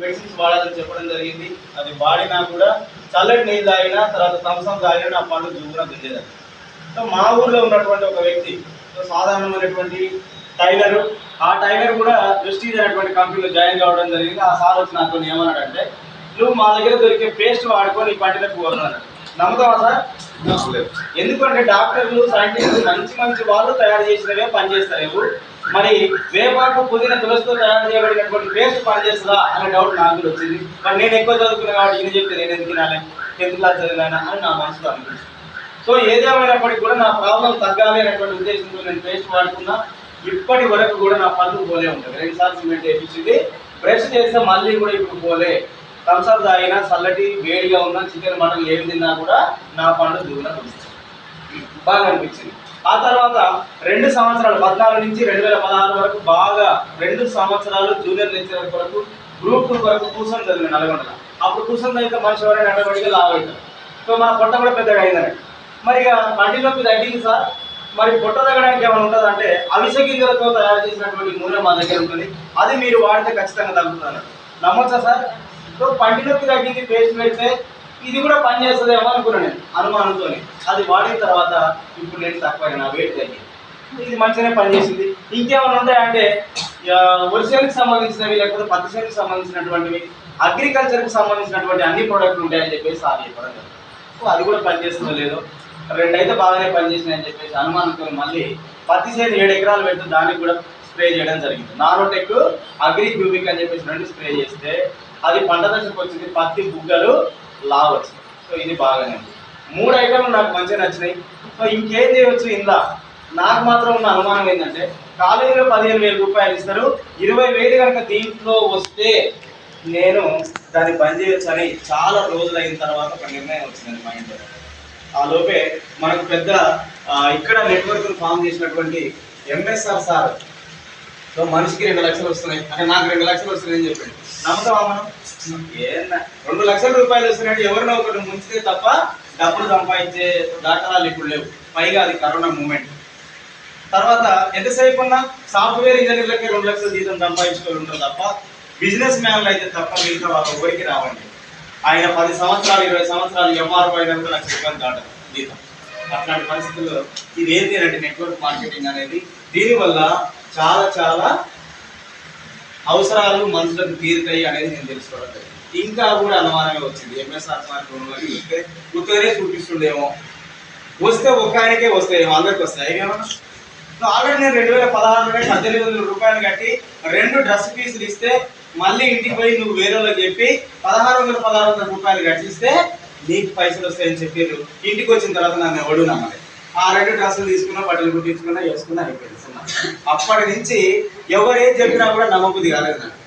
Medicines వాడాలని చెప్పడం జరిగింది. అది వాడినా కూడా చల్లటి నీళ్ళు తాగినా తర్వాత తంసం తాగినా నా పళ్ళు జుగున దుండేదాన్ని సో మా ఊర్లో ఉన్నటువంటి ఒక వ్యక్తి సో సాధారణమైనటువంటి టైలర్ ఆ టైలర్ కూడా ప్రెస్టీజ్ అనేటువంటి కంపెనీలో జాయిన్ కావడం జరిగింది. ఆ సార్ వచ్చి నాతో ఏమన్నాడంటే నువ్వు మా దగ్గర దొరికే పేస్ట్ వాడుకొని ఈ పంటలకు పోతున్నాడు నమ్ముతావా సార్? ఎందుకంటే డాక్టర్లు సైంటిస్టులు మంచి మంచి వాళ్ళు తయారు చేసినవే పనిచేస్తారు మరి వేపాకు పుదీన తులసితో తయారు చేయబడినటువంటి పేస్ట్ పనిచేస్తుందా అనే డౌట్ నాకు కూడా వచ్చింది. మరి నేను ఎక్కువ చదువుకున్నా కాబట్టి ఇది చెప్తే నేను ఎందుకు తినాలి టెన్త్ క్లాస్ చదివినా అని నా మనసులో అనిపించింది. సో ఏదేమైనప్పటికీ కూడా నా ప్రాబ్లం తగ్గాలి అనేటువంటి ఉద్దేశంతో నేను పేస్ట్ వాడుకున్నా ఇప్పటి వరకు కూడా నా పనులు పోలే ఉంటుంది రెండు సార్లు సిమెంట్ వేయించింది. బ్రష్ చేస్తే మళ్ళీ కూడా ఇప్పుడు పోలే. థమ్స్అప్ తాగినా చల్లటి వేడిగా ఉన్న చికెన్ మటన్ ఏం తిన్నా కూడా నా పండు దూరం బాగా అనిపించింది. ఆ తర్వాత రెండు సంవత్సరాలు పద్నాలుగు నుంచి రెండు వేల పదహారు వరకు బాగా రెండు సంవత్సరాలు జూనియర్ లెక్చరర్ వరకు గ్రూప్ టూ వరకు కూర్చొని చదివిన నల్గొండ అప్పుడు కూర్చొని అయితే మనిషి ఎవరైనా అడగడిగా లావైతారు సో మన పొట్ట కూడా పెద్దగా అయిందని. మరి ఇక పంటి నొప్పి తగ్గింది సార్ మరి పొట్ట తగ్గడానికి ఏమైనా ఉంటుంది అంటే అవిసె గింజలతో తయారు చేసినటువంటి నూనె మా దగ్గర ఉంటుంది. అది మీరు వాడితే ఖచ్చితంగా తగ్గుతుంది నమ్మొచ్చా సార్? సో పంటి నొప్పి తగ్గింది పేస్ట్ పెడితే ఇది కూడా పనిచేస్తుందేమో అనుకున్నాను నేను అనుమానంతో అది వాడిన తర్వాత ఇప్పుడు నేను తక్కువ నా వెయిట్ తగ్గింది. ఇది మంచిగానే పనిచేసింది ఇంకేమైనా ఉంటాయంటే వరిసేలకు సంబంధించినవి లేకపోతే పత్తి చేనుకి సంబంధించినటువంటివి అగ్రికల్చర్కి సంబంధించినటువంటి అన్ని ప్రోడక్ట్లు ఉంటాయని చెప్పేసి అది ఇవ్వడం సో అది కూడా పనిచేస్తుందో లేదో. రెండైతే బాగానే పనిచేసినాయి అని చెప్పేసి అనుమానంతో మళ్ళీ పత్తి చేను ఏడు ఎకరాలు పెడితే దానికి కూడా స్ప్రే చేయడం జరిగింది. నానోటెక్ అగ్రి క్యూబిక్ అని చెప్పేసి రెండు స్ప్రే చేస్తే అది పంట దశకు వచ్చింది పత్తి బుగ్గలు లావ్ వచ్చింది సో ఇది బాగానే ఉంది. మూడు ఐటమ్లు నాకు మంచిగా నచ్చినాయి. సో ఇంకేం చేయవచ్చు ఇందా? నాకు మాత్రం ఉన్న అనుమానం ఏంటంటే కాలేజీలో పదిహేను వేల రూపాయలు ఇస్తారు. ఇరవై వేలు కనుక దీంట్లో వస్తే నేను దాన్ని బంద్ చేయొచ్చు అని చాలా రోజులు అయిన తర్వాత ఒక నిర్ణయం వచ్చింది మా ఇంట్లో. ఆ లోపే మనకు పెద్ద ఇక్కడ నెట్వర్క్ ఫామ్ చేసినటువంటి ఎంఎస్ఆర్ సార్ సో మనిషికి రెండు లక్షలు వస్తున్నాయి. అంటే నాకు రెండు లక్షలు వస్తున్నాయని చెప్పండి. నమ్ముతావా మనం? రెండు లక్షల రూపాయలు వస్తున్నాయంటే ఎవరినో ఒకటి ముంచితే తప్ప డబ్బులు సంపాదించే దాఖలాలు ఇప్పుడు లేవు. పైగా అది కరోనా మూమెంట్. తర్వాత ఎంతసేపు ఉన్నా సాఫ్ట్వేర్ ఇంజనీర్లకి రెండు లక్షల జీతం సంపాదించుకొని ఉంటారు తప్ప బిజినెస్ మ్యాన్లు అయితే తప్ప మిగతా వాళ్ళు ఎవరికి రావండి. ఆయన పది సంవత్సరాలు ఇరవై సంవత్సరాలు ఎంఆర్ కూడా లక్ష రూపాయలు దాటదు జీతం. అట్లాంటి పరిస్థితుల్లో ఇది ఏంటి అంటే నెట్వర్క్ మార్కెటింగ్ అనేది? దీనివల్ల చాలా చాలా అవసరాలు మనుషులకు తీరుతాయి అనేది నేను తెలుసుకోవడం ఇంకా కూడా అనుమానమే వచ్చింది. ఎంఎస్ఆర్ సార్ చూస్తే ఉత్తరే చూపిస్తుండేమో. వస్తే ఒక ఆయనకే వస్తాయేమో అందరికి వస్తాయి. ఏమన్నా ఆల్రెడీ నేను రెండు వేల పదహారు నుండి పద్దెనిమిది వందల రూపాయలు కట్టి రెండు డ్రెస్ పీసులు ఇస్తే మళ్ళీ ఇంటికి పోయి నువ్వు వేరే వాళ్ళకి చెప్పి పదహారు వందల పదహారు వందల రూపాయలు కట్టిస్తే నీకు పైసలు వస్తాయని చెప్పారు ఇంటికి వచ్చిన తర్వాత నన్ను ఎవడు నమ్మలేదు. ఆ రెండు డ్రెస్సులు తీసుకున్నా బట్టలు కుట్టించుకున్నా వేసుకున్నా అయిపోయింది. అప్పటి నుంచి ఎవరు ఏం చెప్పినా కూడా నమ్మబుద్ధి కాలేదు నాకు.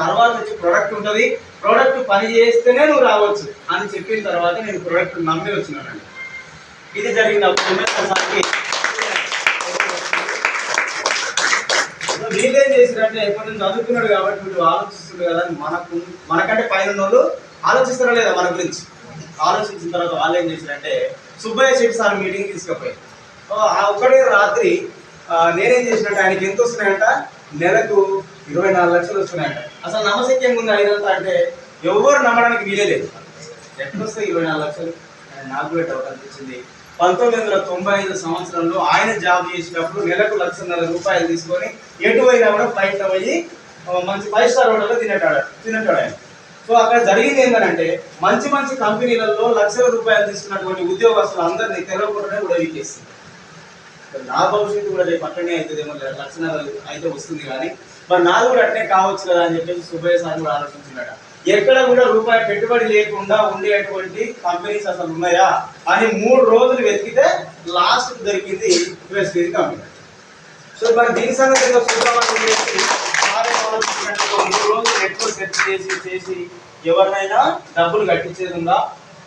తర్వాత వచ్చి ప్రోడక్ట్ ఉంటుంది ప్రోడక్ట్ పని చేస్తేనే నువ్వు రావచ్చు అని చెప్పిన తర్వాత నేను ప్రోడక్ట్ నమ్మి వచ్చినానండి. ఇది జరిగింది అప్పుడు ఎంఎస్ఆర్ వీళ్ళేం చేసినట్టే ఎప్పటి నుంచి చదువుకున్నాడు కాబట్టి వీళ్ళు ఆలోచిస్తుంది కదా మనకు మనకంటే పైన ఉన్న వాళ్ళు ఆలోచిస్తారా లేదా మన గురించి? ఆలోచించిన తర్వాత వాళ్ళు ఏం చేసినట్టే సుబ్బయ్య శెట్టి సార్ మీటింగ్ తీసుకుపోయి. ఆ ఒక్కడే రాత్రి నేనేం చేసినట్టు ఆయనకి ఎంత వస్తున్నాయంట? నెలకు ఇరవై నాలుగు లక్షలు వస్తున్నాయంట. అసలు నమ్మశక్యంగా ఉంది ఐదంతా అంటే ఎవరు నమ్మడానికి వీలే లేదు. ఎట్లా ఇరవై నాలుగు లక్షలు? నాకు కూడా డౌట్ అనిపించింది. పంతొమ్మిది వందల తొంభై ఐదు సంవత్సరంలో ఆయన జాబ్ చేసినప్పుడు నెలకు లక్షన్నర రూపాయలు తీసుకొని ఎటువైనా కూడా ఫ్లైట్లో అయ్యి మంచి ఫైవ్ స్టార్ హోటల్లో తినేటాడు తినేటాడు ఆయన. సో అక్కడ జరిగింది ఏంటంటే మంచి మంచి కంపెనీలలో లక్షల రూపాయలు తీసుకున్నటువంటి ఉద్యోగస్తులు అందరినీ తెరవకుండా కూడా వీకేస్తుంది నా భవిష్యత్తు కూడా రేపు అట్లనే అవుతుందేమో లేదా లక్షణాలు అయితే వస్తుంది కానీ మరి నాది కూడా అట్లే కావచ్చు కదా అని చెప్పేసి సుబ్బయ్య సార్ కూడా ఆలోచించినాడు ఎక్కడ కూడా రూపాయి పెట్టుబడి లేకుండా ఉండేటువంటి కంపెనీస్ అసలు ఉన్నాయా అని మూడు రోజులు వెతికితే లాస్ట్ దొరికింది వెస్టీజ్ కంపెనీ. సో మరి దీని సంగతి చూద్దామని చేసి చేసి ఎవరినైనా డబ్బులు కట్టించేది ఉందా?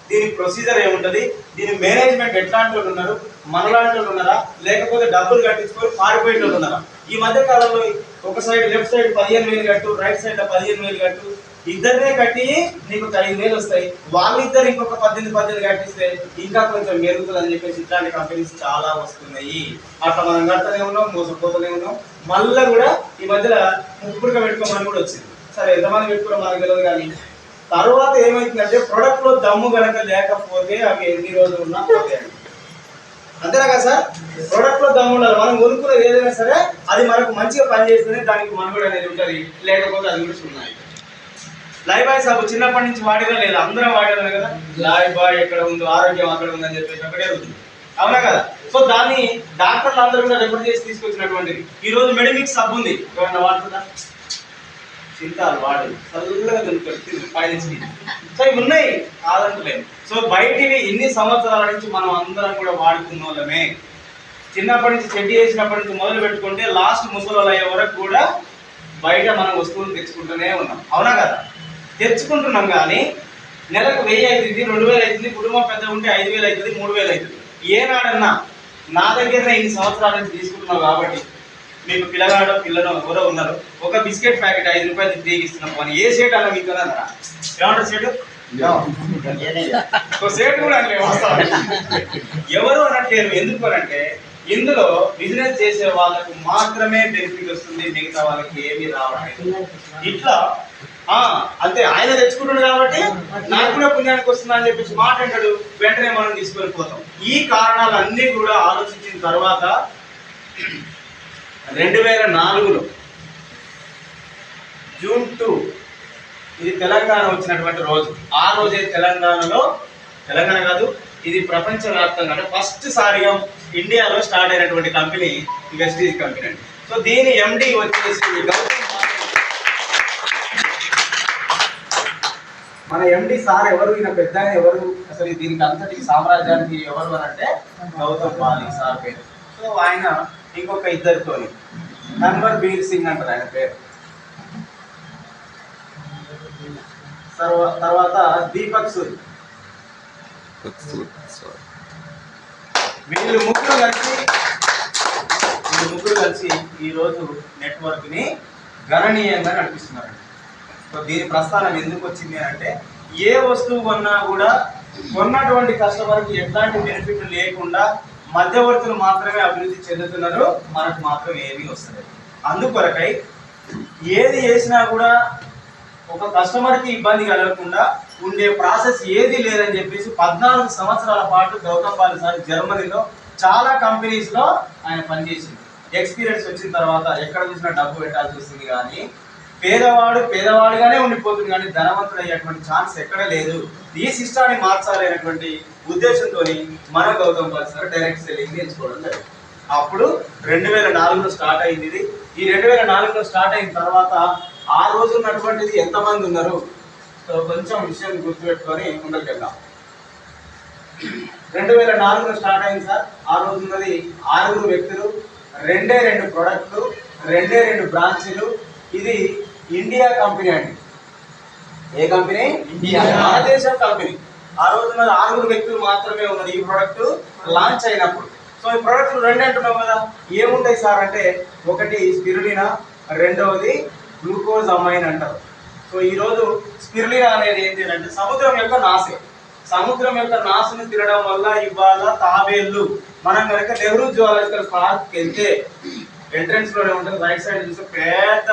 దీని ప్రొసీజర్ ఏముంటుంది? దీని మేనేజ్మెంట్ ఎట్లాంటి వాళ్ళు ఉన్నారు? మనలాంటి వాళ్ళు ఉన్నారా? లేకపోతే డబ్బులు కట్టించుకొని పారిపోయిన వాళ్ళు ఉన్నారా? ఈ మధ్య కాలంలో ఒక సైడ్ లెఫ్ట్ సైడ్ పదిహేను వేలు కట్టు రైట్ సైడ్ పదిహేను వేలు కట్టు ఇద్దరినే కట్టి నీకు ఒక ఐదు వేలు వస్తాయి. వాళ్ళిద్దరు ఇంకొక పద్దెనిమిది పద్దెనిమిది కట్టిస్తే ఇంకా కొంచెం మెరుగుతుంది అని చెప్పేసి ఇట్లాంటి కంపెనీస్ చాలా వస్తున్నాయి. అట్లా మనం కడతానే ఉన్నాం మోసపోతూనే ఉన్నాం. మళ్ళీ కూడా ఈ మధ్యలో ముప్పుడుగా పెట్టుకోమని కూడా వచ్చింది. సరే ఎంతమంది పెట్టుకున్నా మనకు తెలియదు కానీ తర్వాత ఏమైతుందంటే ప్రొడక్ట్లో దమ్ము కనుక లేకపోతే అవి ఎన్ని రోజులు ఉన్నా పోతాయండి అంతేనా కదా సార్? ప్రొడక్ట్లో దమ్ము ఉండాలి. మనం కొనుక్కునేది ఏదైనా సరే అది మనకు మంచిగా పనిచేస్తుంది దానికి మనుగడ అనేది ఉంటుంది. లేకపోతే అది కూడా సున్నాయి. లైఫ్ బాయ్ సాబు చిన్నప్పటి నుంచి వాడేదా లేదు? అందరం వాడేదా కదా? లైఫ్ బాయ్ ఎక్కడ ఉందో ఆరోగ్యం అక్కడ ఉందని చెప్పేసి ఒకటే ఉంది. అవునా కదా? సో దాన్ని డాక్టర్లు అందరూ కూడా రిఫర్ చేసి తీసుకొచ్చినటువంటిది. ఈ రోజు మెడిమిక్స్ సబ్ ఉంది. ఎవరన్నా వాడుతుందా చింతాలు వాడు చల్లగా దొరుకుతుంది పైనుంచి సో ఇవి ఉన్నాయి. కాదంటలేదు సో బయటివి ఇన్ని సంవత్సరాల నుంచి మనం అందరం కూడా వాడుకున్న వాళ్ళమే. చిన్నప్పటి నుంచి చెడ్డి చేసినప్పటి నుంచి మొదలు పెట్టుకుంటే లాస్ట్ ముసలి అయ్యే వరకు కూడా బయట మనం వస్తువులు తెచ్చుకుంటూనే ఉన్నాం. అవునా కదా? తెచ్చుకుంటున్నాం కానీ నెలకు వెయ్యి అవుతుంది రెండు వేలు అవుతుంది కుటుంబం పెద్ద ఉంటే ఐదు వేలు అవుతుంది మూడు వేలు అవుతుంది ఏనాడన్నా నా దగ్గర ఇన్ని సంవత్సరాల నుంచి తీసుకుంటున్నావు కాబట్టి మీకు పిల్లగాడో పిల్లలో ఎవరో ఉన్నారు. ఒక బిస్కెట్ ప్యాకెట్ ఐదు రూపాయలు ఫ్రీగా ఇస్తున్నాం కానీ ఏ షేట్ అన్న మీకు ఏమంటారు షేటు ఒక షేట్ కూడా వాస్తవానికి. ఎవరు అనట్లేరు ఎందుకు అంటే ఇందులో బిజినెస్ చేసే వాళ్ళకు మాత్రమే బెనిఫిట్ వస్తుంది. మిగతా వాళ్ళకి ఏమీ రావట్లేదు. ఇట్లా ఆ అంతే. ఆయన తెచ్చుకుంటాడు కాబట్టి నాకు కూడా పుణ్యానికి వస్తుందా అని చెప్పేసి మాట అంటాడు. వెంటనే మనం తీసుకొని పోతాం. ఈ కారణాలన్నీ కూడా ఆలోచించిన తర్వాత రెండు వేల నాలుగులో జూన్ టూ ఇది తెలంగాణ వచ్చినటువంటి రోజు. ఆ రోజే తెలంగాణలో తెలంగాణ కాదు ఇది ప్రపంచవ్యాప్తంగా అంటే ఫస్ట్ సారిగా ఇండియాలో స్టార్ట్ అయినటువంటి కంపెనీ వెస్టీజ్ కంపెనీ. అండి సో దీని ఎండి వచ్చేసి గౌతమ్ మన ఎండి సార్ ఎవరు? ఈయన పెద్ద ఎవరు? అసలు దీనికి అంతటి సామ్రాజ్యానికి ఎవరు అని అంటే గౌతమ్ పాలి సార్ పేరు. సో ఆయన ఇంకొక ఇద్దరితోని. నంబర్ బీర్ సింగ్ అంటారు ఆయన పేరు. తర్వా- తర్వాత దీపక్ సూద్ వీళ్ళు ముగ్గురు కలిసి వీళ్ళు ముగ్గురు కలిసి ఈ రోజు నెట్వర్క్ని గణనీయంగా నడిపిస్తున్నారు. సో దీని ప్రస్థానం ఎందుకు వచ్చింది అంటే ఏ వస్తువు కొన్నా కూడా కొన్నటువంటి కస్టమర్కి ఎట్లాంటి బెనిఫిట్ లేకుండా మధ్యవర్తులు మాత్రమే అభివృద్ధి చెందుతున్నారు మనకు మాత్రం ఏమీ వస్తుంది అందుకొరకై ఏది చేసినా కూడా ఒక కస్టమర్కి ఇబ్బంది కలగకుండా ఉండే ప్రాసెస్ ఏది లేదని చెప్పేసి పద్నాలుగు సంవత్సరాల పాటు గౌతమ్ పాల్ సార్ జర్మనీలో చాలా కంపెనీస్లో ఆయన పనిచేసింది. ఎక్స్పీరియన్స్ వచ్చిన తర్వాత ఎక్కడ చూసినా డబ్బు పెట్టాల్సి వస్తుంది కానీ పేదవాడు పేదవాడిగానే ఉండిపోతుంది కానీ ధనవంతుడు అయ్యేటువంటి ఛాన్స్ ఎక్కడ లేదు. ఈ సిస్టాన్ని మార్చాలి అనేటువంటి ఉద్దేశంతో మన Gautam Bali sir direct selling ఎంచుకోవడం జరిగింది. అప్పుడు రెండు వేల నాలుగులో స్టార్ట్ అయింది ఇది. ఈ రెండు వేల నాలుగులో స్టార్ట్ అయిన తర్వాత ఆ రోజు ఉన్నటువంటిది ఎంతమంది ఉన్నారు? సో కొంచెం విషయం గుర్తుపెట్టుకొని ముందుకెళ్దాం రెండు వేల నాలుగులో స్టార్ట్ అయింది సార్. ఆ రోజు ఉన్నది ఆరుగురు వ్యక్తులు రెండే రెండు ప్రొడక్ట్లు రెండే రెండు బ్రాంచీలు ఇది ఇండియా కంపెనీ అండి. ఏ కంపెనీ? ఇండియా. మన దేశం కంపెనీ. ఆ రోజు ఉన్నది ఆరుగురు వ్యక్తులు మాత్రమే ఉన్నది ఈ ప్రొడక్ట్ లాంచ్ అయినప్పుడు. సో ఈ ప్రొడక్ట్లు రెండు అంటున్నాం కదా. ఏముంటాయి సార్ అంటే ఒకటి స్పిరులినా రెండవది గ్లూకోజ్ అమైన్ అంటారు. సో ఈ రోజు స్పిరులినా అనేది ఏంటి అంటే సముద్రం యొక్క నాసే సముద్రం యొక్క నాసును తినడం వల్ల ఇవాళ తాబేళ్ళు మనం కనుక నెహ్రూ జువాలజికల్ పార్క్ వెళ్తే ఎంట్రన్స్లోనే ఉంటుంది రైట్ సైడ్ చూస్తే పెద్ద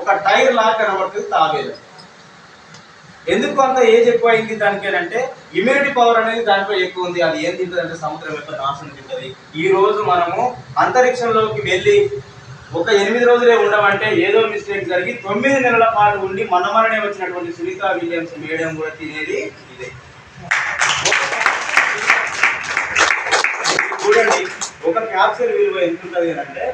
ఒక టైర్ లాగా కనబడుతుంది తాబేలు. ఎందుకు అంత ఏజ్ ఎక్కువ అయింది దానికి అంటే ఇమ్యూనిటీ పవర్ అనేది దానిపై ఎక్కువ ఉంది. అది ఏం తింటుంది అంటే సముద్రం యొక్క నాశనం తింటది ఈ రోజు మనము అంతరిక్షంలోకి వెళ్ళి ఒక ఎనిమిది రోజులే ఉండమంటే ఏదో మిస్టేక్ జరిగి తొమ్మిది నెలల పాటు ఉండి మన వచ్చినటువంటి సునీత విలియమ్స్ మేడం కూడా తినేది ఇదే. చూడండి ఒక క్యాప్సూల్ విలువ ఎంత ఉంటుంది అంటే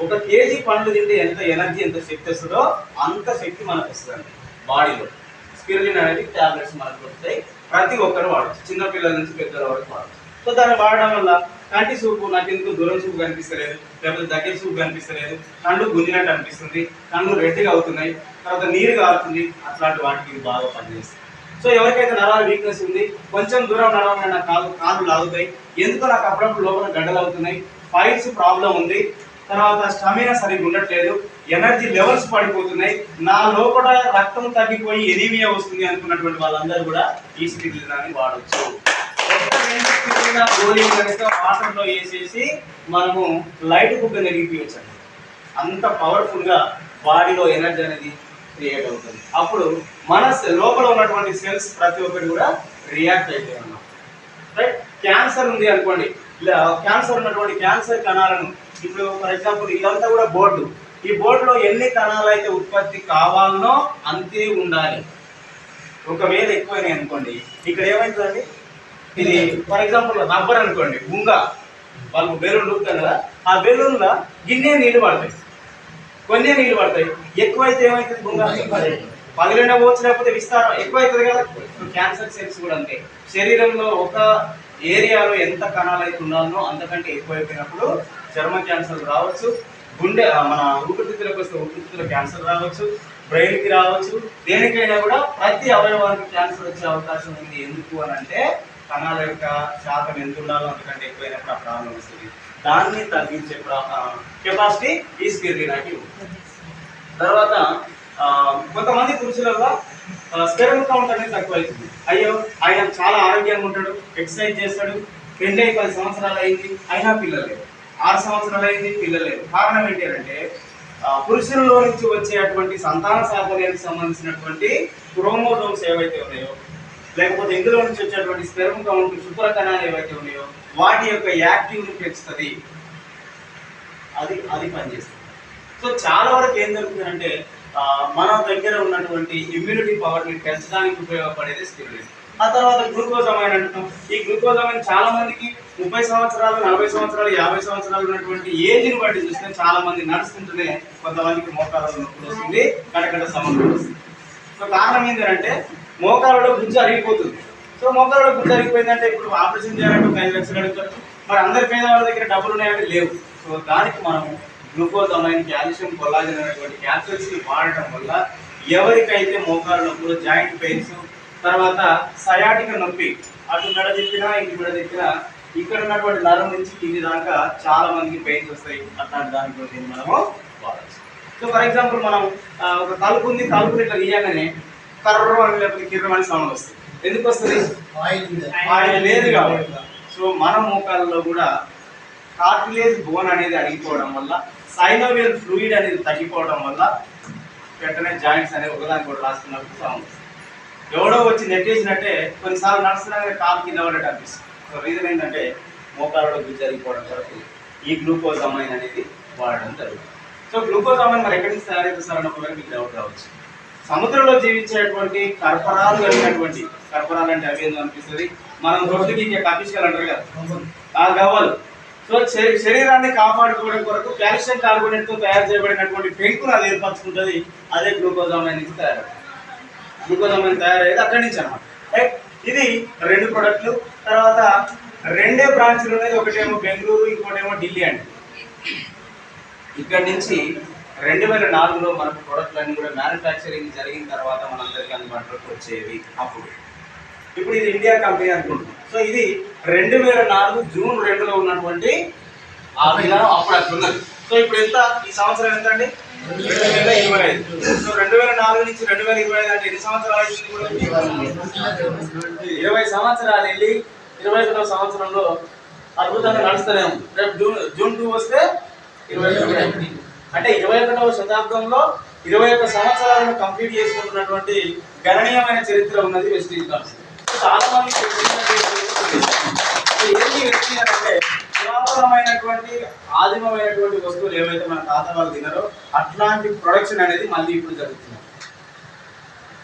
ఒక కేజీ పండ్లు తింటే ఎంత ఎనర్జీ ఎంత శక్తి వస్తుందో అంత శక్తి మనకు వస్తుందండి బాడీలో. స్పిరులిన్ అనేది టాబ్లెట్స్ మనకు దొరుకుతాయి. ప్రతి ఒక్కరు వాడచ్చు. చిన్నపిల్లల నుంచి పెద్దల వరకు వాడచ్చు. సో దాన్ని వాడడం వల్ల కంటి సూపు నాకు ఎందుకు దూరం సూపు కనిపిస్తలేదు లేకపోతే దగ్గర సూపు కనిపిస్తలేదు కళ్ళు గుంజినట్టు అనిపిస్తుంది కళ్ళు రెడ్డిగా అవుతున్నాయి తర్వాత నీరు కారుతుంది అట్లాంటి వాటికి ఇది బాగా పనిచేస్తుంది. సో ఎవరికైతే నరాల వీక్నెస్ ఉంది కొంచెం దూరం నడవగానే నా కాలు కాళ్ళు లాగుతాయి. ఎందుకో నాకు అప్పుడప్పుడు లోపల గడ్డలు అవుతున్నాయి. ఫైల్స్ ప్రాబ్లం ఉంది. తర్వాత స్టమినా సరిగ్గా ఉండట్లేదు. ఎనర్జీ లెవెల్స్ పడిపోతున్నాయి. నా లోపల రక్తం తగ్గిపోయి ఎనీమియా వస్తుంది అనుకున్నటువంటి వాళ్ళందరూ కూడా ఈ స్పిరిలినాన్ని వాడచ్చు. ఒక్క కనుక వేసేసి మనము లైట్ బుక్ నెగిపోవచ్చు అంత పవర్ఫుల్గా బాడీలో ఎనర్జీ అనేది క్రియేట్ అవుతుంది. అప్పుడు మన లోపల ఉన్నటువంటి సెల్స్ ప్రతి ఒక్కటి కూడా రియాక్ట్ అవుతాయి అన్నమాట రైట్? క్యాన్సర్ ఉంది అనుకోండి. క్యాన్సర్ ఉన్నటువంటి క్యాన్సర్ కణాలను ఇప్పుడు ఫర్ ఎగ్జాంపుల్ ఇదంతా కూడా బోర్డు. ఈ బోర్డులో ఎన్ని కణాలు అయితే ఉత్పత్తి కావాలనో అంతే ఉండాలి. ఒకవేళ ఎక్కువైనాయి అనుకోండి ఇక్కడ ఏమైతుందండి? ఇది ఫర్ ఎగ్జాంపుల్ రబ్బర్ అనుకోండి బుంగ. వాళ్ళు బెలూన్ ఊపుతారు కదా ఆ బెలూన్లో గిన్నె నీళ్ళు పడతాయి. కొన్ని నీళ్ళు పడతాయి. ఎక్కువైతే ఏమవుతుంది బుంగ? పగిలిన పోవచ్చు లేకపోతే విస్తారం. ఎక్కువ అవుతుంది కదా క్యాన్సర్ సెల్స్ కూడా అంతే. శరీరంలో ఒక ఏరియాలో ఎంత కణాలు అయితే ఉన్నానో అంతకంటే ఎక్కువైపోయినప్పుడు చర్మ క్యాన్సర్ రావచ్చు గుండె మన ఊపిరితిత్తులకు వస్తే ఊపిరితిత్తుల క్యాన్సర్ రావచ్చు బ్రెయిన్కి రావచ్చు దేనికైనా కూడా ప్రతి అవయవానికి క్యాన్సర్ వచ్చే అవకాశం ఉంది. ఎందుకు అని అంటే కణాల యొక్క శాతం ఎంత ఉండాలో అంతకంటే ఎక్కువైనప్పుడు ఆ ప్రాబ్లం వస్తుంది. దాన్ని తగ్గించే కెపాసిటీ ఈ స్పిరినాకి తర్వాత కొంతమంది పురుషులలో స్పెరమ్ కౌంట్ అనేది తక్కువ అవుతుంది అయ్యో ఆయన చాలా ఆరోగ్యంగా ఉంటాడు ఎక్సర్సైజ్ చేస్తాడు పెళ్ళి అయి పది సంవత్సరాలు అయింది అయినా పిల్లలు ఆరు సంవత్సరాలు అయింది కారణం ఏంటి అంటే పురుషుల్లో నుంచి వచ్చేటువంటి సంతాన సాఫల్యానికి సంబంధించినటువంటి క్రోమోజోమ్స్ ఏవైతే ఉన్నాయో లేకపోతే ఇందులో నుంచి వచ్చేటువంటి స్పెరమ్ కౌంట్ శుక్ర కణాలు ఏవైతే ఉన్నాయో వాటి యొక్క యాక్టివ్ని పెంచుతుంది అది అది పనిచేస్తుంది. సో చాలా వరకు ఏం జరుగుతుందంటే మన దగ్గర ఉన్నటువంటి ఇమ్యూనిటీ పవర్ని పెంచడానికి ఉపయోగపడేది స్టిమ్యులేట్ ఆ తర్వాత గ్లూకోజమైన్ అంటున్నాం. ఈ గ్లూకోజమైన్ చాలా మందికి ముప్పై సంవత్సరాలు నలభై సంవత్సరాలు యాభై సంవత్సరాలు ఉన్నటువంటి ఏజ్ని బట్టి చూస్తే చాలా మంది నడుస్తుంటేనే కొంతమందికి మోకాళ్ళ నొప్పి వస్తుంది కడకడ సమస్య వస్తుంది. సో కారణం ఏంటంటే మోకాళ్ళలో గుజ్జు అరిగిపోతుంది. సో మోకాళ్ళలో గుజ్జు అరిగిపోయిందంటే ఇప్పుడు ఆపరేషన్ చేయాలంటే ఒక ఐదు లక్షలు అడుగుతారు. మరి అందరి పేదవాళ్ళ దగ్గర డబ్బులు ఉన్నాయంటే లేవు. సో దానికి మనం గ్లూకోజ్ అమైన్ కాల్షియం కొల్లాజన్ అనేటువంటి క్యాప్సూల్స్ని వాడటం వల్ల ఎవరికైతే మోకాళ్ళ నొప్పులు జాయింట్ పెయిన్స్ తర్వాత సయాటిక నొప్పి. అటు మెడ తిప్పినా ఇటు మెడ తిప్పినా ఇక్కడ ఉన్నటువంటి నరం నుంచి కింది దాకా చాలా మందికి పెయిన్స్ వస్తాయి. అట్లాంటి దాంట్లో దీన్ని మనము వాడచ్చు. సో ఫర్ ఎగ్జాంపుల్ మనం ఒక తలుపు ఉంది తలుపు ఇట్లా తీయగానే కర్ర అని లేకపోతే కిర్ర అని సౌండ్ వస్తుంది. ఎందుకు వస్తుంది? ఆయన లేదు కాబట్టి. సో మన మోకాలలో కూడా కార్టిలేజ్ బోన్ అనేది అడిగిపోవడం వల్ల సైనోవియల్ ఫ్లూయిడ్ అనేది తగ్గిపోవడం వల్ల వెంటనే జాయింట్స్ అనేవి ఒకదానికి కూడా రాసుకున్నప్పుడు సౌండ్ వస్తుంది. ఎవడో వచ్చి నెట్టేసినట్టే కొన్నిసార్లు నడుస్తున్నా కాలు కింద పడ్డట్టు అనిపిస్తుంది. సో రీజన్ ఏంటంటే మోకాలలో గుజ్జు జరిగిపోవడం కొరకు ఈ గ్లూకోజ్ అమైన్ అనేది వాడడం జరుగుతుంది. సో గ్లూకోజ్ అమైన్ మరి ఎక్కడి నుంచి తయారు చేస్తారన్న ఒకవేళ మీకు డౌట్ రావచ్చు. సముద్రంలో జీవించేటువంటి కర్పరాలు కలిగినటువంటి కర్పరాలు అంటే అవి ఏందో అనిపిస్తుంది? మనం రొట్టుకి కప్పించుకోవాలి అంటారు కదా. ఆ గవ్వలు సో శరీ- శరీరాన్ని కాపాడుకోవడం కొరకు కాల్షియం కార్బోనేట్తో తయారు చేయబడినటువంటి పెంకును అది ఏర్పరచుకుంటుంది అదే గ్లూకోజ్ అమైన్ నుంచి తయారవుతుంది. గ్లూకోజ్ తయారయ్యేది అక్కడి నుంచి అనమాట ఇది రెండు ప్రొడక్ట్లు తర్వాత రెండే బ్రాంచ్లు ఉన్నాయి. ఒకటేమో బెంగళూరు ఇంకోటేమో ఢిల్లీ అండి. ఇక్కడ నుంచి రెండు వేల నాలుగులో మనకు ప్రొడక్ట్లు అన్ని కూడా మ్యానుఫ్యాక్చరింగ్ జరిగిన తర్వాత మనందరికీ అందుబాటులోకి వచ్చేవి అప్పుడు. ఇప్పుడు ఇది ఇండియా కంపెనీ అనుకుంటున్నాం. సో ఇది రెండు వేల నాలుగు జూన్ రెండులో ఉన్నటువంటి ఆ విధానం అప్పుడు అట్లా ఉన్నది. సో ఇప్పుడు ఎంత? ఈ సంవత్సరం ఎంత అండి రెండు వేల ఇరవై నాలుగు నుంచి రెండు వేల ఇరవై ఐదు అంటే ఎన్ని సంవత్సరాలు ఇరవై సంవత్సరాలు వెళ్ళి ఇరవై ఒకటో సంవత్సరంలో అద్భుతంగా నడుస్తూనే ఉంది రేపు జూన్ జూన్ టూ వస్తే ఇరవై ఒకటి. అంటే ఇరవై ఒకటవ శతాబ్దంలో ఇరవై ఒక్క సంవత్సరాలను కంప్లీట్ చేసుకుంటున్నటువంటి గణనీయమైన చరిత్ర ఉన్నది వెస్ట్ ఇండీస్. చాలా మంది ఏంటి వెస్ట్ ఇండీస్ అంటే పురాతనమైనటువంటి ఆదిమమైనటువంటి వస్తువులు ఏవైతే మన తాత వాళ్ళు తినారో అట్లాంటి ప్రొడక్షన్ అనేది మళ్ళీ ఇప్పుడు జరుగుతుంది.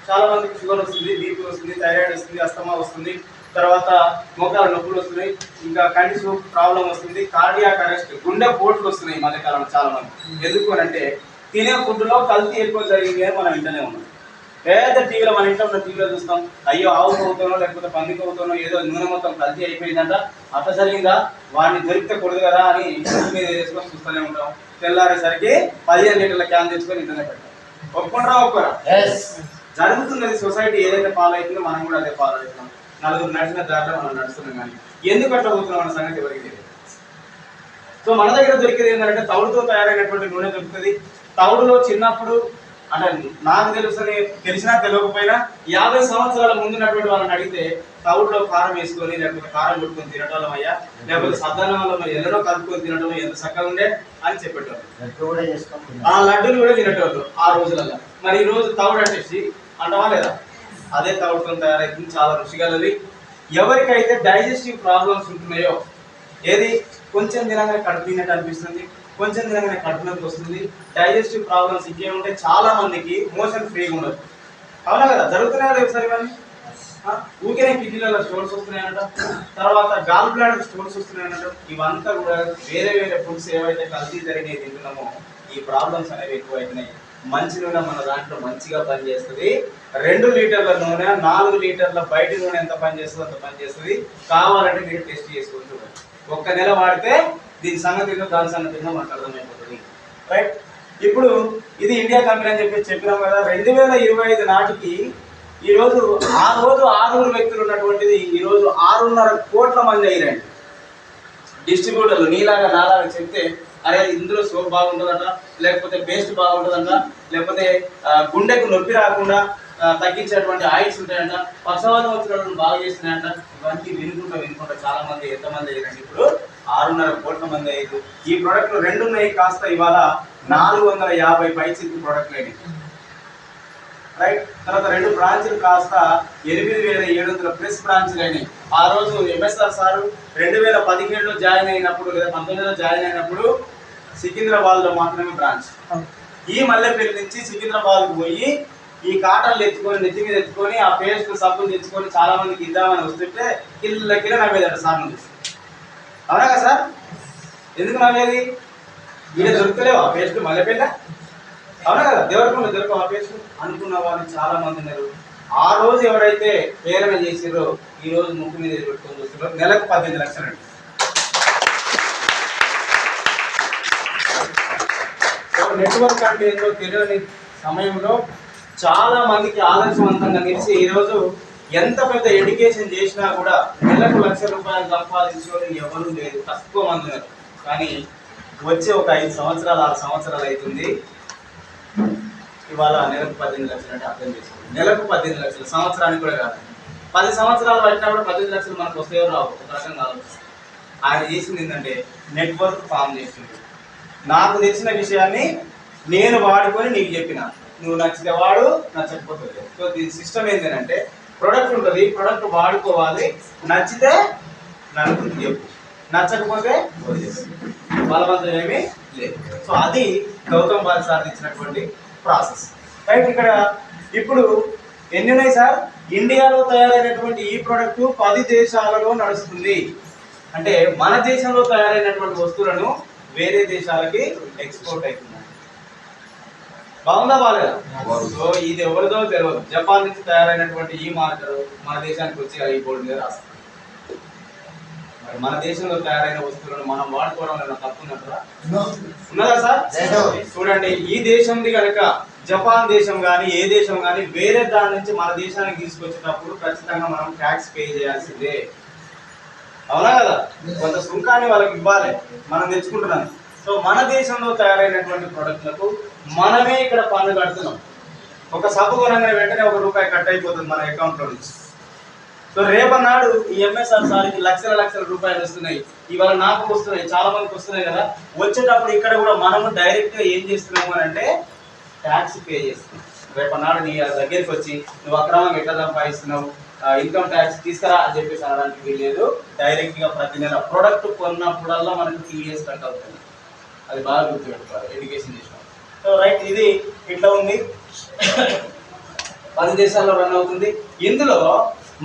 చాలా మందికి షుగర్ వస్తుంది బీపీ వస్తుంది థైరాయిడ్ వస్తుంది అస్తమా వస్తుంది తర్వాత మోకాల నొప్పులు వస్తున్నాయి ఇంకా కంటి సూప్ ప్రాబ్లం వస్తుంది కార్డియాక్ అరెస్ట్ గుండె పోట్లు వస్తున్నాయి ఈ మధ్యకాలంలో చాలా మంది. ఎందుకు అని అంటే తినే ఫుడ్లో కల్తీ ఎక్కువ జరిగింది మనం ఇంటనే ఉన్నాం. పేద టీవీలో మన ఇంట్లో ఉన్న టీవీలో చూస్తాం. అయ్యో ఆవు అవుతానో లేకపోతే పంది అవుతానో ఏదో నూనె మొత్తం కల్తీ అయిపోయిందంట. అట్లా జరిగిందా? వాడిని దొరికితే కొడదు కదా అని మీద వేసుకొని చూస్తూనే ఉంటాం. తెల్లారేసరికి పదిహేను లీటర్ల క్యాన్ తెచ్చుకొని ఇంటనే పెట్టాం ఒప్పుకుంటారా ఒప్పుకోరా? జరుగుతున్నది సొసైటీ ఏదైతే ఫాలో అవుతుందో మనం కూడా అదే ఫాలో అవుతున్నాం నలుగురు నడిచిన దారిలో మనం నడుస్తున్నాం కానీ ఎందుకు అట్లా పోతున్నాం అన్న సంగతి ఎవరికి తెలియదు. సో మన దగ్గర దొరికేది ఏంటంటే తౌడుతో తయారైనటువంటి నూనె దొరుకుతుంది. తౌడులో చిన్నప్పుడు అంటే నాకు తెలుసని తెలిసినా తెలియకపోయినా యాభై సంవత్సరాల ముందున్నటువంటి వాళ్ళని అడిగితే తవుడులో కారం వేసుకొని లేకపోతే కారం కొట్టుకొని తినటం అయ్యా లేకపోతే సద్దనంలో మరి కలుపుకొని తినడం ఎంత చక్కగా ఉండే అని చెప్పేటోళ్ళు. ఆ లడ్డూలు కూడా తినేటోళ్ళు ఆ రోజులలో మరి ఈ రోజు తవుడు అంటేసి అంటవా లేదా? అదే తవుడుతో తయారైతుంది చాలా రుచిగలది ఎవరికైతే డైజెస్టివ్ ప్రాబ్లమ్స్ ఉంటున్నాయో ఏది కొంచెం తినగానే కడుపు తిన్నట్టు అనిపిస్తుంది కొంచెం తినగానే కడుపు వస్తుంది. డైజెస్టివ్ ప్రాబ్లమ్స్ ఇంకేముంటే చాలా మందికి మోషన్ ఫ్రీగా ఉండదు. అవునా కదా? జరుగుతున్నాయా కదా ఒకసారి ఇవన్నీ? ఆ, ఊరికే కిడ్నీలలో స్టోన్స్ వస్తున్నాయనట తర్వాత గాల్ బ్లాడర్ స్టోన్స్ వస్తున్నాయనట ఇవంతా కూడా వేరే వేరే ఫుడ్స్ ఏవైతే కల్తీ జరిగినాయి తింటున్నామో ఈ ప్రాబ్లమ్స్ అనేవి ఎక్కువైతున్నాయి మంచి నూనె మన దాంట్లో మంచిగా పనిచేస్తుంది. రెండు లీటర్ల నూనె నాలుగు లీటర్ల బయట నూనె ఎంత పనిచేస్తుందో అంత పనిచేస్తుంది. కావాలంటే మీరు టెస్ట్ చేసుకోవచ్చు. ఒక్క నెల వాడితే దీని సంగతి దాని సంగతి ఏందో మనకు అర్థమైపోతుంది. రైట్ ఇప్పుడు ఇది ఇండియా కంపెనీ అని చెప్పి చెప్పినాం కదా రెండు వేల ఇరవై ఐదు నాటికి ఈ రోజు ఆ రోజు ఆరుగురు వ్యక్తులు ఉన్నటువంటిది ఈ రోజు ఆరున్నర కోట్ల మంది అయినాయి డిస్ట్రిబ్యూటర్లు నీలాగా నాలాగా చెప్తే అరే ఇందులో సోప్ బాగుంటుందంట లేకపోతే పేస్ట్ బాగుంటుందంట లేకపోతే గుండెకు నొప్పి రాకుండా తగ్గించేటువంటి ఆయిల్స్ ఉంటాయంట పక్షవాతం వచ్చిన బాగా చేస్తున్నాయంట ఇవన్నీ వినుకుంటా వినుకుంటా చాలా మంది ఎంతమంది అయ్యారండి ఇప్పుడు? ఆరున్నర కోట్ల మంది అయ్యారు. ఈ ప్రోడక్ట్లు రెండు ఉన్నాయి కాస్త ఇవాళ నాలుగు వందల యాభై పైచిల్కి ప్రోడక్ట్లు అయినాయి. రైట్ తర్వాత రెండు బ్రాంచ్లు కాస్త ఎనిమిది వేల ఏడు వందల ప్లస్ బ్రాంచ్లు అయినాయి. ఆ రోజు ఎంఎస్ఆర్ సార్ రెండు వేల పదిహేడులో జాయిన్ అయినప్పుడు లేదా పంతొమ్మిదిలో జాయిన్ అయినప్పుడు సికింద్రాబాద్లో మాత్రమే బ్రాంచ్ ఈ మల్లెపల్లి నుంచి సికింద్రాబాద్ పోయి ఈ కాటన్లు ఎత్తుకొని నెత్తి మీద ఎత్తుకొని ఆ పేస్ట్ సబ్బులు తెచ్చుకొని చాలా మందికి ఇద్దామని వస్తుంటే కిల్ల కిల్ల నవ్వేదట సార్ నుంచి అవునా కదా సార్? ఎందుకు నవ్వేది వీడ దొరకలేవు ఆ పేస్ట్? మల్లెపల్లి అవునా కదా? దేవరకుండా దొరకవు ఆ పేస్ట్? అనుకున్న వాళ్ళు చాలా మంది ఉన్నారు. ఆ రోజు ఎవరైతే ప్రేరణ చేసిరో ఈ రోజు ముక్కు మీద పెట్టుకొని చూస్తున్నారో. నెలకు పద్దెనిమిది లక్షలు అండి. నెట్వర్క్ అంటే ఏంటో తెలియని సమయంలో చాలా మందికి ఆదర్శవంతంగా నిలిచి ఈరోజు ఎంత పెద్ద ఎడ్యుకేషన్ చేసినా కూడా నెలకు లక్ష రూపాయలు సంపాదించుకొని ఎవరు లేదు తక్కువ మంది ఉన్నారు. కానీ వచ్చే ఒక ఐదు సంవత్సరాలు ఆరు సంవత్సరాలు అవుతుంది. ఇవాళ నెలకు పద్దెనిమిది లక్షలు అంటే అర్థం చేసుకోండి. నెలకు పద్దెనిమిది లక్షలు సంవత్సరానికి కూడా కాదు. పది సంవత్సరాలు పట్టినప్పుడు పద్దెనిమిది లక్షలు మనకు వస్తాయో రావు? ఒక రకంగా ఆయన చేసింది ఏంటంటే నెట్వర్క్ ఫామ్ చేసింది నాకు తెలిసిన విషయాన్ని నేను వాడుకొని నీకు చెప్పిన. నువ్వు నచ్చితే వాడు నచ్చకపోతే సో దీని సిస్టమ్ ఏంటంటే ప్రొడక్ట్ ఉంటుంది ప్రొడక్ట్ వాడుకోవాలి. నచ్చితే నన్ను చెప్పు. నచ్చకపోతే బలవంతం ఏమీ లేదు. సో అది గౌతమ్ బాల్ సార్ ఇచ్చినటువంటి ప్రాసెస్. రైట్ ఇక్కడ ఇప్పుడు ఎన్ని ఉన్నాయి సార్? ఇండియాలో తయారైనటువంటి ఈ ప్రోడక్ట్ పది దేశాలలో నడుస్తుంది. అంటే మన దేశంలో తయారైనటువంటి వస్తువులను వేరే దేశాలకి ఎక్స్పోర్ట్ అవుతుంది బాగుందా బాగాలేదా? సో ఇది ఎవరిదో తెలియదు జపాన్ నుంచి తయారైనటువంటి ఈ మార్కర్ మన దేశానికి వచ్చి ఈ బోర్డు మీద రాస్తారు మరి మన దేశంలో తయారైన వస్తువులను మనం వాడుకోవడం వల్ల తప్పు ఉన్నదా సార్. చూడండి ఈ దేశంది కనుక జపాన్ దేశం కానీ ఏ దేశం కానీ వేరే దాని నుంచి మన దేశానికి తీసుకొచ్చేటప్పుడు ఖచ్చితంగా మనం ట్యాక్స్ పే చేయాల్సిందే. అవునా కదా? కొంత సుంకాన్ని వాళ్ళకి ఇవ్వాలి. మనం తెచ్చుకుంటున్నాం. సో మన దేశంలో తయారైనటువంటి ప్రొడక్ట్లకు మనమే ఇక్కడ పన్ను కడుతున్నాం. ఒక సబ్బు కొనగానే వెంటనే ఒక రూపాయి కట్ అయిపోతుంది మన అకౌంట్లో నుంచి సో రేపన్నాడు ఈ ఎంఎస్ఆర్ సార్కి లక్షల లక్షల రూపాయలు వస్తున్నాయి. ఇవాళ నాకు వస్తున్నాయి చాలా మందికి వస్తున్నాయి కదా. వచ్చేటప్పుడు ఇక్కడ కూడా మనము డైరెక్ట్గా ఏం చేస్తున్నాము అని అంటే ట్యాక్స్ పే చేస్తున్నాం. రేపన్నాడు నీ దగ్గరికి వచ్చి నువ్వు అక్రమంగా ఎట్లా సంపాదిస్తున్నావు? ఇన్కమ్ ట్యాక్స్ తీసుకురా అని చెప్పేసి అనడానికి వీల్లేదు. డైరెక్ట్గా ప్రతి నెల ప్రొడక్ట్ కొన్నప్పుడల్లా మనకు టీవీఎస్ కట్ అవుతుంది. అది బాగా గుర్తుపెట్టుకోవాలి ఎడ్యుకేషన్ చేసిన సో రైట్ ఇది ఇట్లా ఉంది? పది దేశాల్లో రన్ అవుతుంది. ఇందులో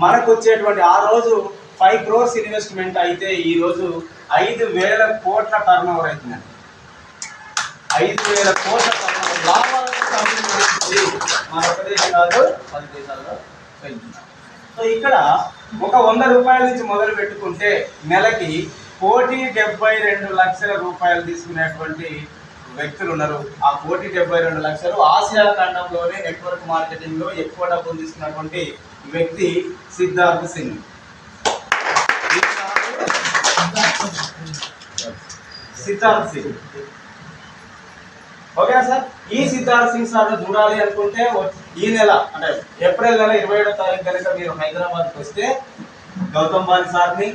మనకు వచ్చేటువంటి ఆ రోజు ఫైవ్ క్రోర్స్ ఇన్వెస్ట్మెంట్ అయితే ఈ రోజు ఐదు వేల కోట్ల టర్న్ ఓవర్ అవుతుందండి ఐదు వేల కోట్ల టర్న్ ఓవర్ నడుస్తుంది. మన ఒక దేశం కాదు పది దేశాల్లో సో ఇక్కడ ఒక వంద రూపాయల నుంచి మొదలు పెట్టుకుంటే నెలకి కోటి డెబ్బై రెండు లక్షల రూపాయలు తీసుకునేటువంటి వ్యక్తులు ఉన్నారు. ఆ కోటి డెబ్బై రెండు లక్షలు ఆసియా ఖండంలోనే నెట్వర్క్ మార్కెటింగ్లో ఎక్కువ డబ్బులు తీసుకున్నటువంటి వ్యక్తి సిద్ధార్థ్ సింగ్. సిద్ధార్థ్ సింగ్. ఓకేనా సార్? ఈ సిద్ధార్థ్ సింగ్ సార్ చూడాలి అనుకుంటే ఈ నెల అంటే ఏప్రిల్ నెల ఇరవై ఏడో తారీఖు కనుక మీరు హైదరాబాద్కి వస్తే గౌతమ్ బాలి సార్ని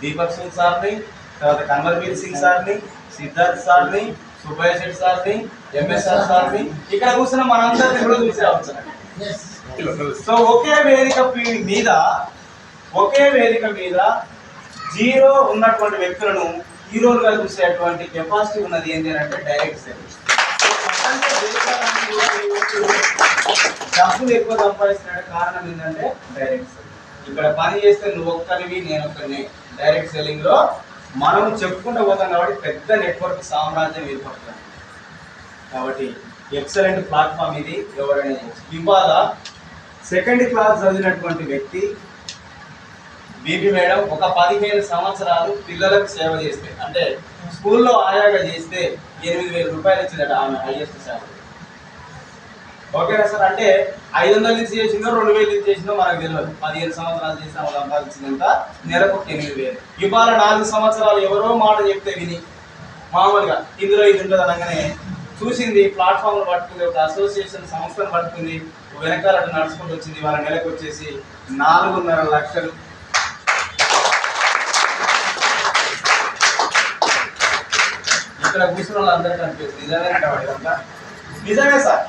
దీపక్ సింగ్ సార్ని తర్వాత కన్వర్బీర్ సింగ్ సార్ని సిద్ధార్థ్ సార్ని సుబ్బయ్య శెట్టి సార్ని ఎంఎస్ఆర్ సార్ని. ఇక్కడ కూర్చున్న మనందరినీ కూడా చూసి రావచ్చు సో ఒకే వేదిక మీద ఒకే వేదిక మీద జీరో ఉన్నటువంటి వ్యక్తులను హీరోలుగా చూసేటువంటి కెపాసిటీ ఉన్నది ఏంటి అని అంటే డైరెక్ట్ సేల్ డబ్బులు ఎక్కువ సంపాదిస్తున్న కారణం ఏంటంటే డైరెక్ట్ సెల్ ఇక్కడ పని చేస్తే నువ్వు ఒక్కరివి నేను ఒక్కరిని డైరెక్ట్ సెల్లింగ్లో మనం చెప్పుకుంటూ పోతాం కాబట్టి పెద్ద నెట్వర్క్ సామ్రాజ్యం ఏర్పడుతుంది. కాబట్టి ఎక్సలెంట్ ప్లాట్ఫామ్ ఇది ఎవరైనా ఇవాళ సెకండ్ క్లాస్ చదివినటువంటి వ్యక్తి బీబీ మేడం ఒక పదిహేను సంవత్సరాలు పిల్లలకు సేవ చేస్తే అంటే స్కూల్లో ఆయాగా చేస్తే ఎనిమిది వేల రూపాయలు ఇచ్చిందట ఆమె హైయెస్ట్ శాలరీ ఓకేనా సార్? అంటే ఐదు వందల నుంచి చేసిందో రెండు వేలు నుంచి చేసిందో మనకు తెలియదు పదిహేను సంవత్సరాలు చేసిన వాళ్ళు సంపాదించిందంత నెలకు ఎనిమిది వేలు. ఇవాళ నాలుగు సంవత్సరాలు ఎవరో మాట చెప్తే విని మామూలుగా ఇందులో ఇది ఉంటుంది అనగానే చూసింది ప్లాట్ఫామ్లు పట్టుకుంది ఒక అసోసియేషన్ సంస్థను పట్టుకుంది వెనకాల నడుచుకుంటూ వచ్చింది వాళ్ళ నెలకు వచ్చేసి నాలుగున్నర లక్షలు. ఇక్కడ కూర్చున్న వాళ్ళందరికీ అనిపిస్తుంది. నిజమేనంట ఇదంతా నిజమే సార్.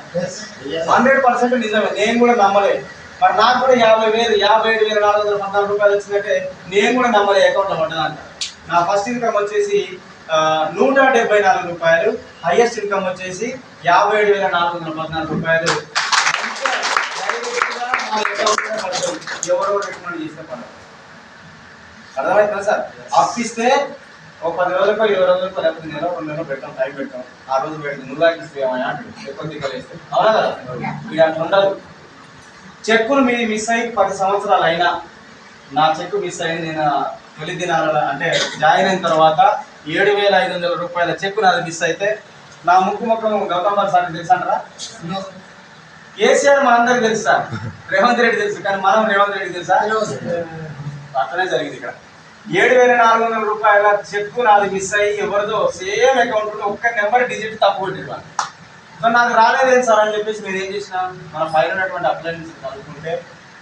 హండ్రెడ్ పర్సెంట్ నిజమే. నేను కూడా నమ్మలేదు మరి నాకు కూడా యాభై వేలు యాభై ఏడు వేల నాలుగు వందల పద్నాలుగు రూపాయలు వచ్చిందంటే నేను కూడా నమ్మలే అకౌంట్లో పడ్డదంట నా ఫస్ట్ ఇన్కమ్ వచ్చేసి నూట డెబ్బై నాలుగు రూపాయలు. హైయెస్ట్ ఇన్కమ్ వచ్చేసి యాభై ఏడు వేల నాలుగు వందల పద్నాలుగు రూపాయలు. ఎవరో రికమెండ్ చేసిన పని. అర్థమవుతుందా సార్? అప్పిస్తే ఒక పది రోజులకు ఇరవై రోజులకు లేకపోతే నెల రెండు నెలలు పెట్టాం టైం పెట్టాం. ఆ రోజు పెట్టి నువ్వు ఏమయ్యా అంటాడు. ఎక్కువ దిగ్గలేస్తే అవునా కదా? అట్లా ఉండదు. చెక్కులు మీది మిస్ అయ్యి పది సంవత్సరాలు అయినా నా చెక్కు మిస్ అయింది నేను తొలి దినాల అంటే జాయిన్ అయిన తర్వాత ఏడు వేల ఐదు వందల రూపాయల చెక్కు నాది మిస్ అయితే నా ముక్కు ముఖం గౌతమ్ సార్ తెలుసంటారా కేసీఆర్ మా అందరికి తెలుసు? సార్ రేవంత్ రెడ్డి తెలుసు కానీ మనం రేవంత్ రెడ్డి తెలుసా? అట్లనే జరిగింది ఇక్కడ. ఏడు వేల నాలుగు వందల రూపాయల చెక్కు నాది మిస్ అయ్యి ఎవరిదో సేమ్ అకౌంట్ ఒక్క నెంబర్ డిజిట్ తప్పు కొట్టిరు సో నాకు రాలేదేం సార్ అని చెప్పేసి మీరు ఏం చేసిన మన పైన ఉన్నటువంటి అప్లైన్స్ కనుక్కుంటే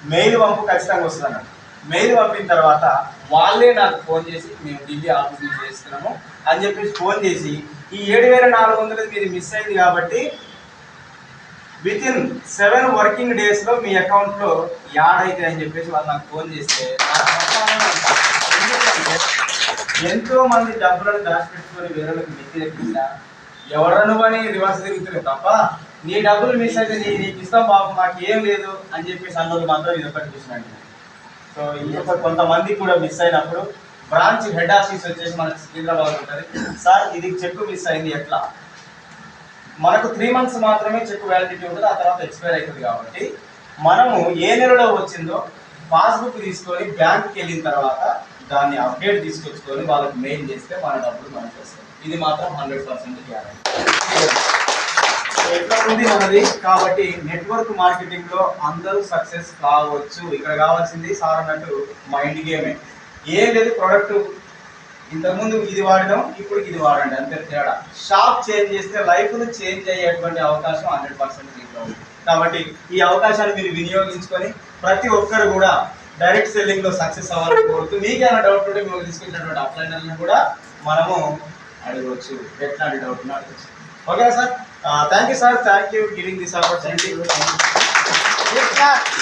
మెయిల్ పంపు ఖచ్చితంగా వస్తుంది మెయిల్ పంపిన తర్వాత వాళ్ళే నాకు ఫోన్ చేసి మేము ఢిల్లీ ఆఫీస్ నుంచి చేస్తున్నాము అని చెప్పేసి ఫోన్ చేసి ఈ ఏడు వేల నాలుగు వందలది మీరు మిస్ అయింది కాబట్టి విత్ ఇన్ సెవెన్ వర్కింగ్ డేస్లో మీ అకౌంట్లో యాడ్ అయితే అని చెప్పేసి వాళ్ళు నాకు ఫోన్ చేస్తే నాకు ఎంతో మంది డబ్బులను దాచిపెట్టుకొని వేరేలకు వ్యతిరేకంగా ఎవరను పని రివర్స్ తిరుగుతుంది తప్ప నీ డబ్బులు మిస్ అయితే నీ నీకు ఇస్తాం బాబు మాకు ఏం లేదు అని చెప్పేసి అన్నోళ్ళు మాత్రం ఇది ఒకటి చూసినాను సో ఈ యొక్క కొంతమంది కూడా మిస్ అయినప్పుడు బ్రాంచ్ హెడ్ ఆఫీస్ వచ్చేసి మనకి సికింద్రాబాద్ ఉంటుంది. సార్ ఇది చెక్ మిస్ అయింది ఎట్లా? మనకు త్రీ మంత్స్ మాత్రమే చెక్ వ్యాలిడిటీ ఉంటుంది ఆ తర్వాత ఎక్స్పైర్ అవుతుంది కాబట్టి మనము ఏ నెలలో వచ్చిందో పాస్బుక్ తీసుకొని బ్యాంక్కి వెళ్ళిన తర్వాత దాన్ని అప్డేట్ తీసుకొచ్చుకొని వాళ్ళకి మెయిల్ చేస్తే మన డబ్బులు మనకి వస్తాయి ఇది మాత్రం హండ్రెడ్ పర్సెంట్ ఎట్లా ఉంది మనది కాబట్టి నెట్వర్క్ మార్కెటింగ్లో అందరూ సక్సెస్ కావచ్చు. ఇక్కడ కావాల్సింది సార్ అన్నట్టు మైండ్ గేమే. ఏం లేదు ప్రొడక్ట్ ఇంతకుముందు ఇది వాడడం ఇప్పుడు ఇది వాడండి అంతే తేడా. షాప్ చేంజ్ చేస్తే లైఫ్ను చేంజ్ అయ్యేటువంటి అవకాశం హండ్రెడ్ పర్సెంట్ దీంట్లో ఉంది. కాబట్టి ఈ అవకాశాన్ని మీరు వినియోగించుకొని ప్రతి ఒక్కరు కూడా డైరెక్ట్ సెల్లింగ్లో సక్సెస్ అవ్వాలని కోరుతూ మీకేమైనా డౌట్ ఉంటే మేము తీసుకున్నటువంటి అప్లైనర్లను కూడా మనము అడగవచ్చు. ఎట్లాంటి డౌట్ ఉన్నా అడగచ్చు okay sir? Thank you sir thank you giving this opportunity